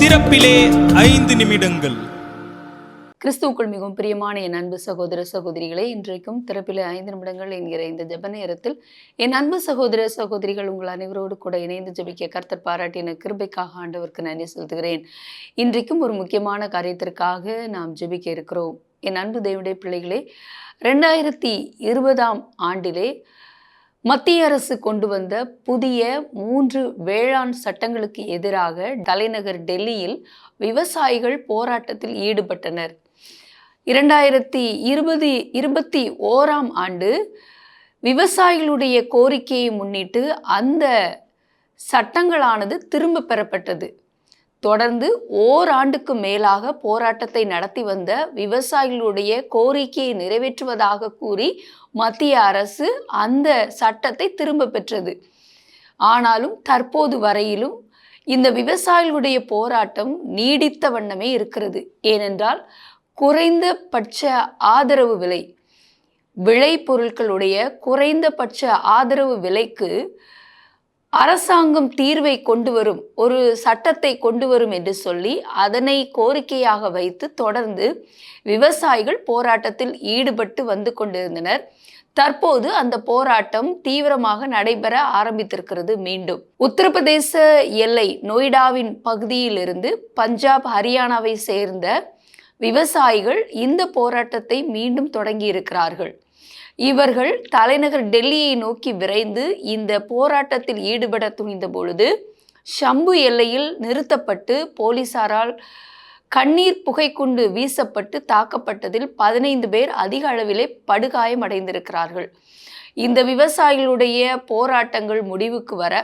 திறப்பிலே ஐந்து நிமிடங்கள். கிறிஸ்துவுக்குள் மிகவும் பிரியமான என் அன்பு சகோதர சகோதரிகளே இன்றைக்கும் திறப்பிலே ஐந்து நிமிடங்கள் என்கிற இந்த ஜெப நேரத்தில் என் அன்பு சகோதர சகோதரிகள் உங்கள் அனைவரோடு கூட இணைந்து ஜெபிக்க கர்த்தர் பாராட்டின கிருபைக்காக ஆண்டவருக்கு நன்றி செலுத்துகிறேன். இன்றைக்கும் ஒரு முக்கியமான காரியத்திற்காக நாம் ஜெபிக்க இருக்கிறோம். என் அன்பு தேவனுடைய பிள்ளைகளே ரெண்டாயிரத்தி இருபதாம் ஆண்டிலே மத்திய அரசு கொண்டு வந்த புதிய மூன்று வேளாண் சட்டங்களுக்கு எதிராக தலைநகர் டெல்லியில் விவசாயிகள் போராட்டத்தில் ஈடுபட்டனர். இரண்டாயிரத்தி இருபது இருபத்தி ஓராம் ஆண்டு விவசாயிகளுடைய கோரிக்கையை முன்னிட்டு அந்த சட்டங்களானது திரும்ப பெறப்பட்டது. தொடர்ந்து ஓராண்டுக்கு மேலாக போராட்டத்தை நடத்தி வந்த விவசாயிகளுடைய கோரிக்கையை நிறைவேற்றுவதாக கூறி மத்திய அரசு அந்த சட்டத்தை திரும்ப பெற்றது. ஆனாலும் தற்போது வரையிலும் இந்த விவசாயிகளுடைய போராட்டம் நீடித்த வண்ணமே இருக்கிறது. ஏனென்றால் குறைந்தபட்ச ஆதரவு விலை விளை பொருட்களுடைய குறைந்தபட்ச ஆதரவு விலைக்கு அரசாங்கம் தீர்வை கொண்டு வரும் ஒரு சட்டத்தை கொண்டு வரும் என்று சொல்லி அதனை கோரிக்கையாக வைத்து தொடர்ந்து விவசாயிகள் போராட்டத்தில் ஈடுபட்டு வந்து கொண்டிருந்தனர். தற்போது அந்த போராட்டம் தீவிரமாக நடைபெற ஆரம்பித்திருக்கிறது மீண்டும். உத்தரப்பிரதேச எல்லை நொய்டாவின் பகுதியிலிருந்து பஞ்சாப் ஹரியானாவை சேர்ந்த விவசாயிகள் இந்த போராட்டத்தை மீண்டும் தொடங்கி இருக்கிறார்கள் இவர்கள் தலைநகர் டெல்லியை நோக்கி விரைந்து இந்த போராட்டத்தில் ஈடுபட துணிந்த பொழுது ஷம்பு எல்லையில் நிறுத்தப்பட்டு போலீசாரால் கண்ணீர் புகைக்குண்டு வீசப்பட்டு தாக்கப்பட்டதில் பதினைந்து பேர் அதிக அளவிலே படுகாயம் அடைந்திருக்கிறார்கள். இந்த விவசாயிகளுடைய போராட்டங்கள் முடிவுக்கு வர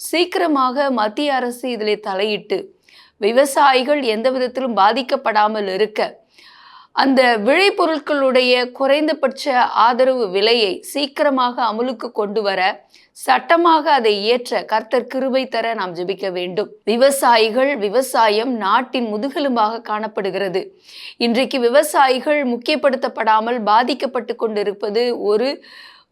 சீக்கிரமாக மத்திய அரசு இதில் தலையிட்டு விவசாயிகள் எந்த விதத்திலும் பாதிக்கப்படாமல் இருக்க அந்த விளைபொருட்களுடைய குறைந்தபட்ச ஆதரவு விலையை சீக்கிரமாக அமுலுக்கு கொண்டு வர சட்டமாக அதை இயற்ற கர்த்தர் கிருபை தர நாம் ஜெபிக்க வேண்டும். விவசாயிகள் விவசாயம் நாட்டின் முதுகெலும்பாக காணப்படுகிறது. இன்றைக்கு விவசாயிகள் முக்கியப்படுத்தப்படாமல் பாதிக்கப்பட்டு கொண்டிருப்பது ஒரு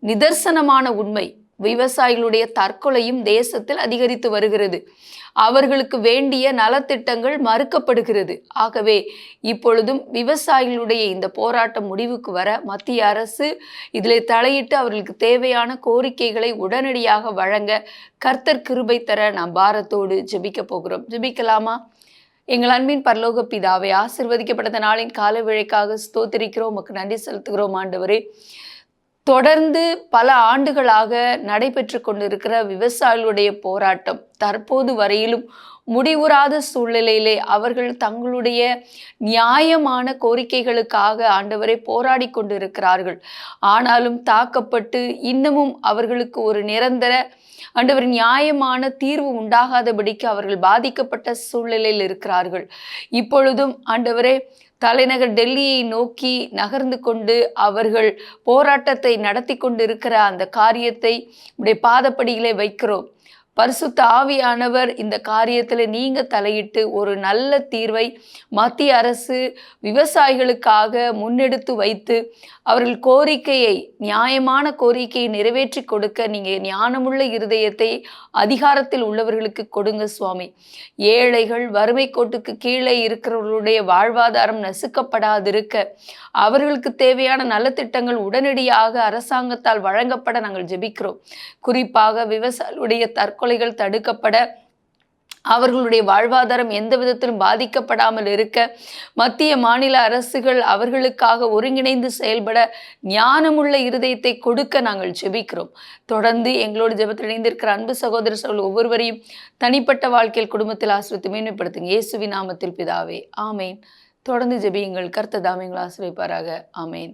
நிதர்சனமான உண்மை. விவசாயிகளுடைய தற்கொலையும் தேசத்தில் அதிகரித்து வருகிறது. அவர்களுக்கு வேண்டிய நலத்திட்டங்கள் மறுக்கப்படுகிறது. ஆகவே இப்பொழுதும் விவசாயிகளுடைய இந்த போராட்டம் முடிவுக்கு வர மத்திய அரசு இதில் தலையிட்டு அவர்களுக்கு தேவையான கோரிக்கைகளை உடனடியாக வழங்க கர்த்தர் கிருபை தர நாம் பாரத்தோடு ஜெபிக்க போகிறோம். ஜெபிக்கலாமா? எங்கள் அன்பின் பரலோக பிதாவை ஆசிர்வதிக்கப்பட்ட நாளின் கால விழைக்காக ஸ்தோத்திரிக்கிறோம். உமக்கு நன்றி செலுத்துகிறோம் ஆண்டவரே. தொடர்ந்து பல ஆண்டுகளாக நடைபெற்று கொண்டிருக்கிற விவசாயிகளுடைய போராட்டம் தற்போது வரையிலும் முடிவுறாத சூழ்நிலையிலே அவர்கள் தங்களுடைய நியாயமான கோரிக்கைகளுக்காக ஆண்டவரை போராடி கொண்டிருக்கிறார்கள். ஆனாலும் தாக்கப்பட்டு இன்னமும் அவர்களுக்கு ஒரு நிரந்தர ஆண்டவர் நியாயமான தீர்வு உண்டாகாதபடிக்கு அவர்கள் பாதிக்கப்பட்ட சூழ்நிலையில் இருக்கிறார்கள். இப்பொழுதும் ஆண்டவரே தலைநகர் டெல்லியை நோக்கி நகர்ந்து கொண்டு அவர்கள் போராட்டத்தை நடத்தி கொண்டிருக்கிற அந்த காரியத்தை உடைய பாதப்படியிலே வைக்கிறோம். பரிசுத்த ஆவியானவர் இந்த காரியத்தில் நீங்கள் தலையிட்டு ஒரு நல்ல தீர்வை மத்திய அரசு விவசாயிகளுக்காக முன்னெடுத்து வைத்து அவர்கள் கோரிக்கையை நியாயமான கோரிக்கையை நிறைவேற்றி கொடுக்க நீங்கள் ஞானமுள்ள இருதயத்தை அதிகாரத்தில் உள்ளவர்களுக்கு கொடுங்க சுவாமி. ஏழைகள் வறுமை கோட்டுக்கு கீழே இருக்கிறவர்களுடைய வாழ்வாதாரம் நசுக்கப்படாதிருக்க அவர்களுக்கு தேவையான நலத்திட்டங்கள் உடனடியாக அரசாங்கத்தால் வழங்கப்பட நாங்கள் ஜெபிக்கிறோம். குறிப்பாக விவசாயிகளுடைய தற்கொலைகள் தடுக்கப்பட அவர்களுடைய வாழ்வாதாரம் எந்த விதத்திலும் பாதிக்கப்படாமல் இருக்க மத்திய மாநில அரசுகள் அவர்களுக்காக ஒருங்கிணைந்து செயல்பட ஞானமுள்ள இருதயத்தை கொடுக்க நாங்கள் ஜெபிக்கிறோம். தொடர்ந்து எங்களோடு ஜெபத்தில் இணைந்திருக்கிற அன்பு சகோதர சகோதரர் ஒவ்வொருவரையும் தனிப்பட்ட வாழ்க்கையில் குடும்பத்தில் ஆசிரியத்தை மேன்மைப்படுத்துங்க. இயேசுவி நாமத்தில் பிதாவே ஆமேன். தொடர்ந்து ஜெபியுங்கள். கர்த்த தாமியங்கள் ஆசிரியப்பாராக ஆமேன்.